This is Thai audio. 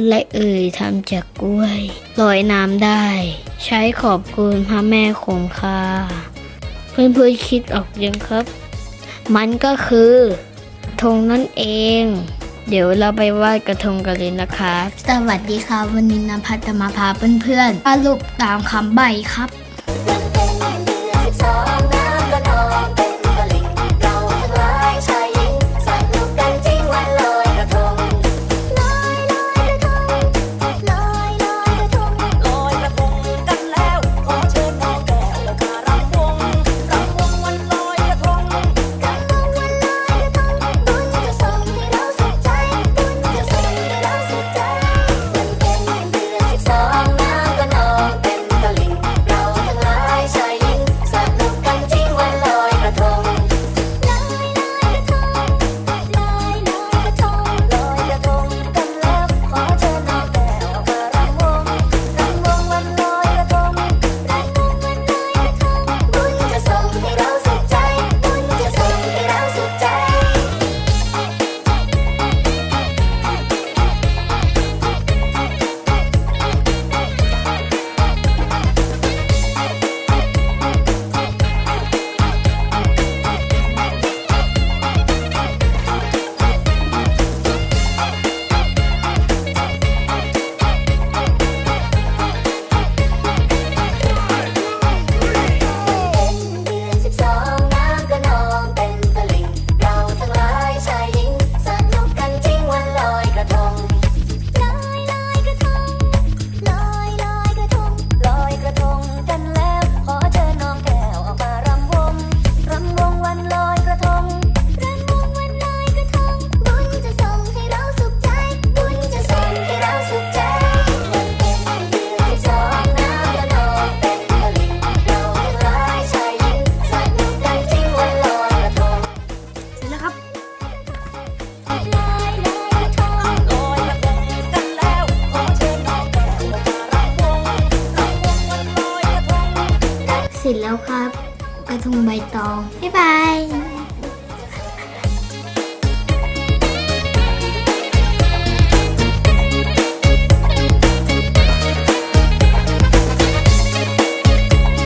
อะไรเอ่ยทำจากกล้วยลอยน้ำได้ ใช้ขอบคุณพระแม่คงคา เพื่อนๆคิดออกยังครับ มันก็คือธงนั่นเอง เดี๋ยวเราไปวาดกระทงกันเลยนะคะ สวัสดีค่ะ วันนี้นภัทรจมาพาเพื่อนๆสรุปตามคำใบครับ แล้วครับ กระทงใบตอง บ๊ายบาย